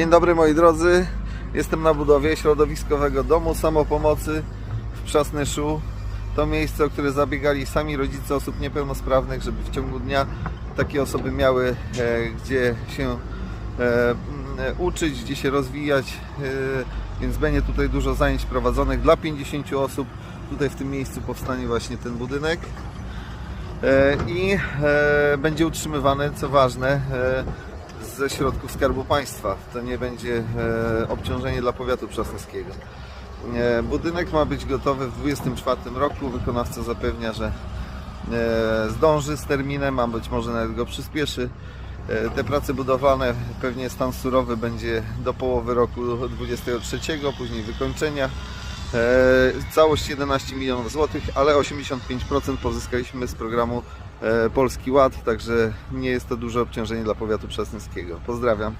Dzień dobry moi drodzy. Jestem na budowie środowiskowego domu samopomocy w Przasnyszu. To miejsce, o które zabiegali sami rodzice osób niepełnosprawnych, żeby w ciągu dnia takie osoby miały e, gdzie się e, m, uczyć, gdzie się rozwijać. E, więc będzie tutaj dużo zajęć prowadzonych dla 50 osób. Tutaj w tym miejscu powstanie właśnie ten budynek. E, i e, będzie utrzymywany, co ważne, e, ze środków Skarbu Państwa. To nie będzie e, obciążenie dla powiatu przasnyskiego. E, Budynek ma być gotowy w 2024 roku. Wykonawca zapewnia, że e, zdąży z terminem, a być może nawet go przyspieszy. Te prace budowlane, pewnie stan surowy będzie do połowy roku 2023, później wykończenia. E, Całość 11 milionów złotych, ale 85% pozyskaliśmy z programu e, Polski Ład, także nie jest to duże obciążenie dla powiatu przasnyskiego. Pozdrawiam.